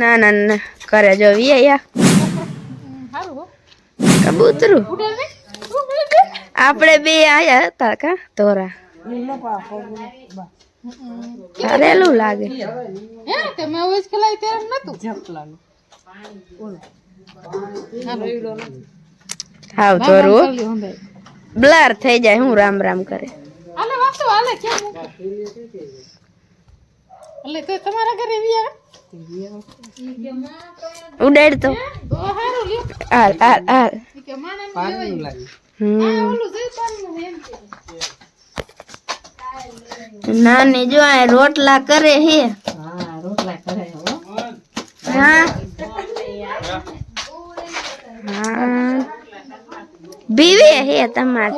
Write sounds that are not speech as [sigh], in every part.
ના ના ના કરે જો વિયા સારું હો. કબૂતરું? ઉડે ને ઉડે ને આપણે બે આયા હતા કા? તોરા કરેલું લાગે. હે તે મેં હવે જ કલાઈ ત્યારે નતું હાવ તોરું બ્લર થઈ જાય હું રામ રામ કરે. હાલે વાસો હાલે કેમ મૂકો? એટલે તો તમારા ઘરે વિયા? ઉડાડ તો તો હારું લ્યો હાલ હાલ હાલ ઈ કે માણસ લેવાય હમ ઓલું જઈ પાનું એમ કે નાની જો આ રોટલા કરે હે હા હા બીવે હે તમારે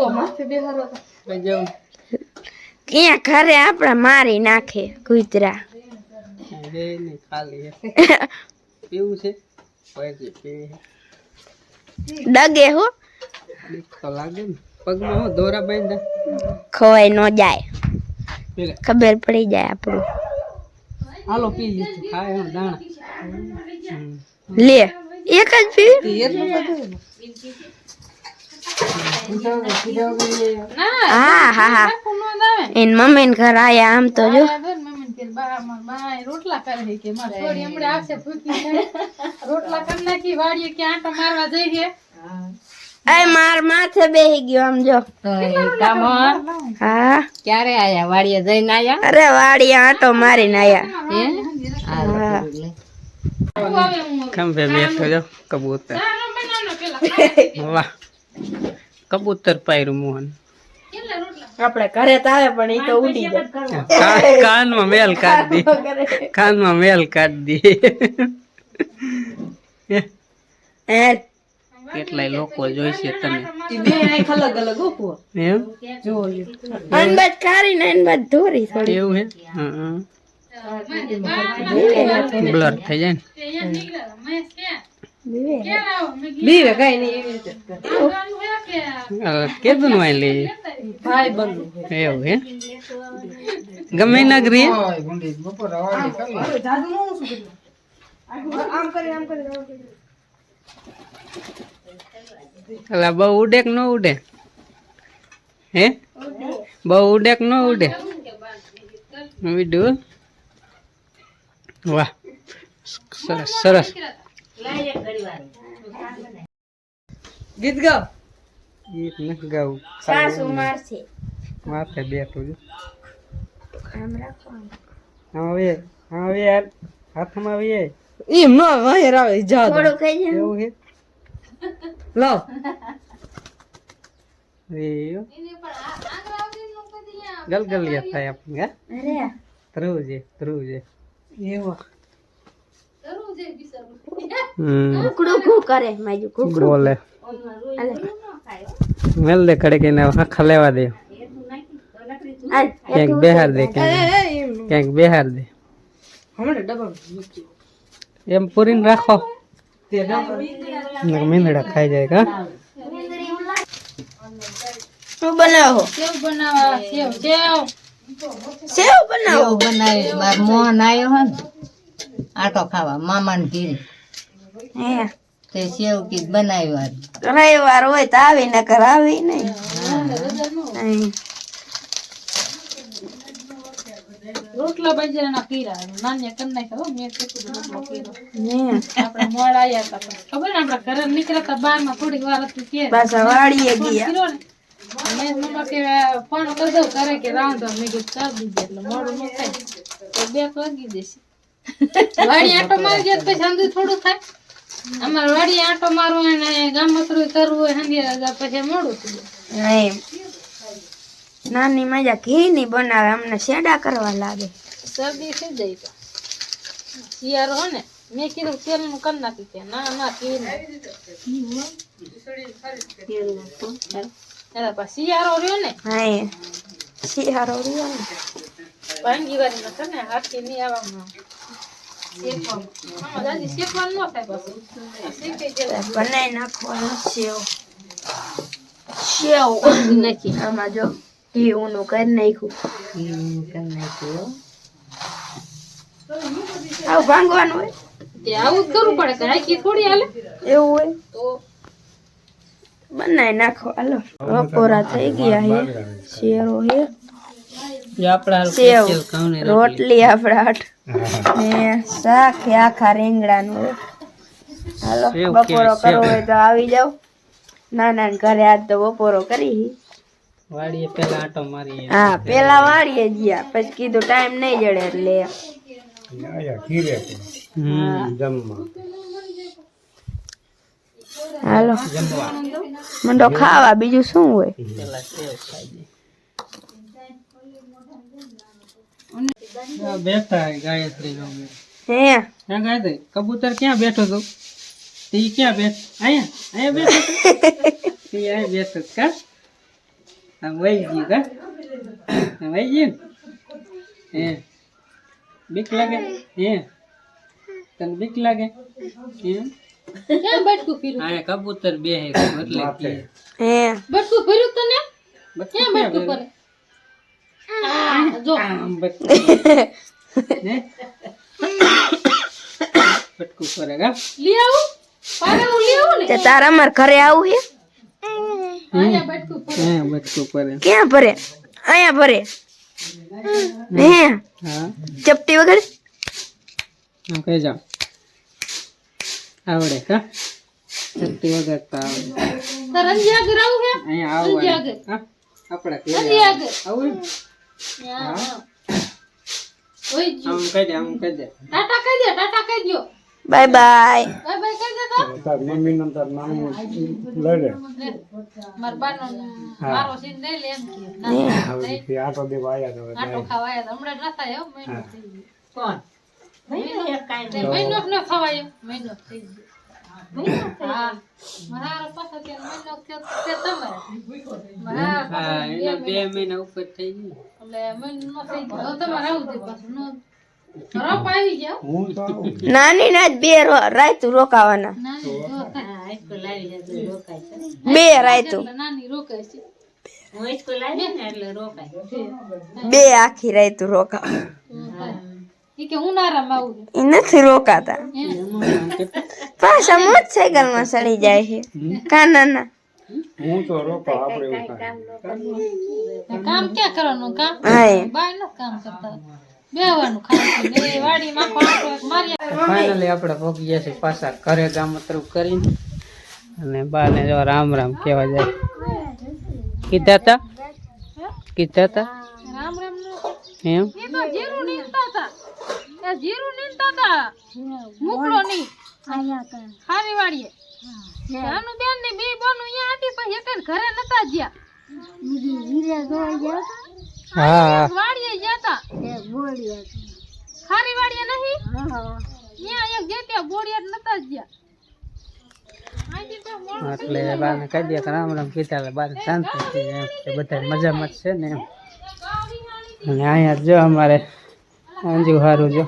ક્યાં ઘરે આપડા મારી નાખે કૂતરા ડગે [laughs] હો. ખવાય ન. જાય. ખબર પડી જાય આપણું. હાલો પી લીધું ખાય હું દાણા. લે એક જ પી. ના હા હા હા. એન મમ્મી ઘર આયા આમ તો જો. કે બા માર બા રોટલા કરે છે કે માર? છોડી હમણે આવશે ભૂખી થઈને. રોટલા કરી નાખી વાડીએ કે આંટો મારવા જઈએ એ માર માથે બેહી ગયો આમ જો. હા. ક્યારે આયા? વાડીએ જઈને આયા? અરે વાડી આંટો મારીને આયા. હા આવે હું ખંભે બેઠો જો કબૂતર. નાનો બનાવનો પેલા [laughs] વાહ. કબૂતર પાયરું મોહન. કેટલા રોટલા આપણે ઘરે તાવે પણ એ તો ઉડી જાય કાનમાં મેલ કાઢ દી કાનમાં મેલ કાઢ દી એ કેટલાય લોકો જોઈશે તને બે આંખ અલગ અલગ ઉપો એમ અનબદ કાઢીને અનબદ ધોરી થોડી એવું હે હા બ્લર થઈ જાય ને બીવે કઈ નહીં એવી બીવે. ક્યાં આવો મેં કીધું બીવે કઈ નહીં એવી રીતે આવવાનું હે કે હવે કીધું ને લઈ ભાઈ આમ એવું હે ગમે નગરી અલા બહુ ઉડે કે ન ઉડે? હે? બહુ ઉડે કે ન ઉડે? ઉડ્યું વાહ. સરસ સરસ. ગીત ગાવ ગીત નથી ગાવું સાસુ મારશે માથે બેઠું છું. આમ રાખો હા હવે યાર હાથમાં આવીએ એમ ન વાયર આવે જા થોડું ખાઈ જાય એવું હે લાવ એ ગલગલિયા થાય આપણે અરે ધ્રુવ છે ધ્રુવ છે એવા કુકડું કરે માજુ કુકડું. બોલે. મેલ દે કડે કઈને આખા લેવા દે. ક્યાંક બેહાર દે ક્યાંક બેહાર દે. એમ પૂરીને રાખો. મીંદડા ખાઈ જાય કા? શું બનાવો? સેવ બનાવવા સેવ સેવ. સેવ બનાવો? બનાવી મોહન આવ્યો હે આટો ખાવા મામાને ઘીરે. હે. તે સેવ કીધ બનાવ્યા રવિવાર હોય તો આવી નકર આવી નહીં રોટલા બાજરાના કીરા નાની કરી નાખ્યા મેં કીધું રોટલો કીરો. આપણે મોડ આયા હતા ખબર ને આપણા ઘરે નીકળ્યા હતા બારમાં થોડીક વાર હતી કે પાછા વાડીએ ગયા. મેં મમ્મા કે ફોન કરી દઉં કરે કે રાંધો મેં કીધું કરી દીધે એટલે મોડું ન થાય. તો બે વાગી દેશે વાડી આંટો મારી જાય તો પછી સાંજે થોડું થાય. અમારે વાડી આંટો મારવો હોય ને ગામતરું કરવું હોય સાંજે પછી મોડું થયું નહીં. નાની મજા ઘી ની બનાવે અમને શેડા કરવા લાગે. શરદી થઈ જાય તો. શિયાળો હો ને મેં કીધું તેલનું કરી નાખી કે ના ના ઘી નું શિયાળો રહ્યો ને હા શિયાળો રહ્યો ને. ભાંગી વાળી ના ને હાથી નહીં આવવામાં. બનાવી નાખવાનું સેવ. સેવ નાખી આમાં જો ઘી ઊનું કરી નાખ્યું. આવું ભાંગવાનું હોય? તે આવું જ કરવું પડે કે આખી થોડી હાલે. એવું હોય? તો બનાવી નાખો. હાલો બપોરા થઈ ગયા હે. શેરો હે. રોટલી આપણા હાટ. ને શાક આખા રીંગણાનું. હાલો બપોરો કરવો હોય તો આવી જાવ ના ના ઘરે આજ તો બપોરો કરી વાડીએ પેલા આટો મારીએ. હા પેલા વાળીએ ગયા પછી કીધું ટાઈમ નહીં જડે એટલે હાલો. મંડો ખાવા બીજું શું હોય? પેલા સેવ ખાઈ આ બેઠા ગાયત્રી નો હે હા ગાયત્રી? કબૂતર ક્યાં બેઠો તો તે ક્યાં બેઠ અહીંયા અહીંયા બેઠો તો તે [laughs] અહીંયા બેઠો તો, કા? આમ વહી ગયું કા? આમ વહી ગયું ને? હે. બીક લાગે? હે. તને બીક લાગે? હે? ક્યાં બટકું પીરું અહીંયા કબૂતર બે હે એટલે કે હે. બટકું ભર્યું તને? બચ્ચું ક્યાં ક્યાં બટકું બેઠું? કરે આ જો આમ બટકું હે બટકું કરે કા લઈ આવું પાડે હું લઈ આવું ને તે તારા અમાર ઘરે આવું હે અહીંયા બટકું પડે હે બટકું કરે ક્યાં ભરે અહીંયા ભરે હે હા ચપટી વગર આમ કહી જાઓ આવડે કા શક્તિ વગર તો આવડે તાર અંજી આગળ આવું હે અહીંયા અંજી આવડે આગળ હા આપણા અંજી ઘરે આગળ આવું હા હા. ઓય જી. આમ કહી દે આમ કહી દે ટાટા કહી દે ટાટા કહી દ્યો બાય બાય મમ્મી નું તાર નામ લઈ લે. માર બાનો મારો સીન લે એમ કે. ના, નહીં. આટો ખાવા આયા હમણાં ન થાય હો, મહિનો. કોણ તે મહિનો ન ખવાય મહિનો થઈ ગયો. બે મહિના ઉપર થઈ ગયું. નાની ના બે રાયતું રોકાવાના. બે રાયતું. બે આખી રાયતું રોકાવા એ નથી રોકાતા. હે. પાછા મોટરસાયકલમાં ચડી જાય છે. કા નાના? કામ ક્યાં કરવાનું કામ? બાય ન કામ કરતા. બેવાનું ખાવાનું. ને એ વાડીમાં આખો આખો એક મારી ફાઇનલી આપણે ભોગી ગયા છીએ પાછા ઘરે ગામ અતરું કરીને. અને બાને જો રામ રામ કહેવા જાય. કીધા હતા કીધા હતા રામ રામ નો એમ? એ તો જીરું નીંદતા હતા. એ જીરું નીંદતા હતા. મુકલો નહીં. ખારી વાડીએ જાનુ બેન ને બે બોનું અહીંયા હતી પણ એક જ ઘરે નતા ગયા હા. વાડીએ ગયા તા ખારી વાડીએ નહીં? ત્યાં એક જે ત્યાં બોડિયા નતા ગયા એટલે બાને કહી દે કે રામ રામ કીધા બાર શાંતિ કે બધા મજામાં જ છે ને એમ. અને અહીંયા જો અમારે. અંજુ હારું જો.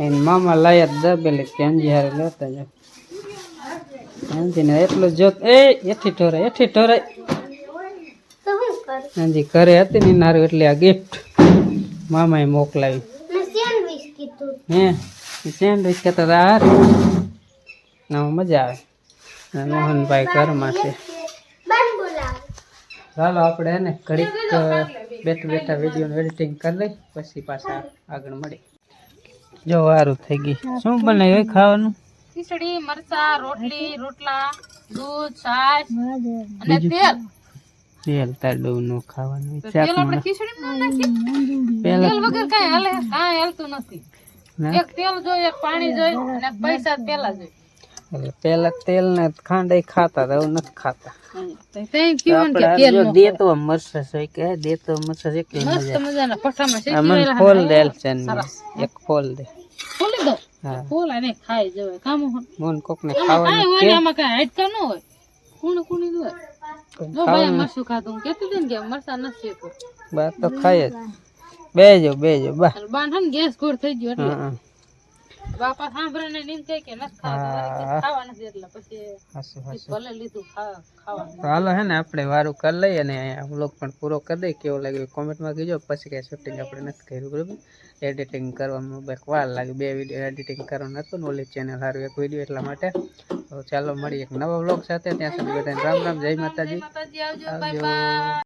એને મામા લાયા જ દબેલી કે અંજી હારું લેતા જાવ અંજીને એટલું જો એ એથી ઠોરાય એથી ઠોરાય અંજી ઘરે હતી ને નારું એટલે આ ગિફ્ટ મામાએ મોકલાવી હે સેન્ડવિચ કહેતા હતા હાર. મજા આવે. મોહનભાઈ ઘરમાં છે ચાલો આપણે એને ઘડીક બેઠા બેઠા વિડીયોનું એડિટિંગ કરી લઈ પછી પાછા આગળ મળી. જો સારું થઈ ગઈ. શું બનાવ્યું ખાવાનું? ખીચડી મરચા રોટલી રોટલા દૂધ છાશ અને તેલ. તેલ તાડું નું ખાવાનું તેલ આપણે ખીચડી માં નાખી તેલ વગર કાંઈ હાલે કાંઈ હાલતું નથી. એક તેલ જોઈએ એક પાણી જોઈએ અને પૈસા પેલા જોઈએ. એટલે પેલા તેલ ને ખાંડ ખાતા હતા એવું નથી ખાતા. દેતો મરસા છે કે દેતો મરસા છે કે મજાના પઠામાં આ મને ફોલ દેલ છે એક ફોલ દે. ખોલી દો. હા. અને ખાઈ જવાય. કામ હોય. મોન કોક ને ખાવાનું કે આમાં કાંઈ હાડકા ન હોય. કુણી કુણી જ જો ભાઈ મરસું ખાતું હું કહેતી ને કે મરસા નથી શેકવું બા તો ખાય જ. બેજો બેજો બા. બાન ગેસ ગોળ થઈ ગયો એટલે. બાપા સાંભળે ને નીમ કે નથી ખાવા ખાવા નથી એટલે પછી ભલે લીધું ખા- ખાવાનું. તો હાલો હે ને આપણે વારું કરી લઈએ અને વ્લોગ પણ પૂરો કરી દઈએ. કેવો લાગ્યો કોમેન્ટમાં કહેજો. પછી કાંઈ શૂટિંગ આપણે નથી કર્યું બરાબર? એડિટિંગ કરવામાં બેક વાર લાગે. બે વીડિયો એડિટિંગ કરવાનું હતું ને ચેનલ સારું એક વીડિયો એટલા માટે. તો ચાલો મળીએ એક નવા બ્લોગ સાથે. ત્યાં સુધી બધાને રામ રામ. જય માતાજી. માતાજી આવજો બાય બાય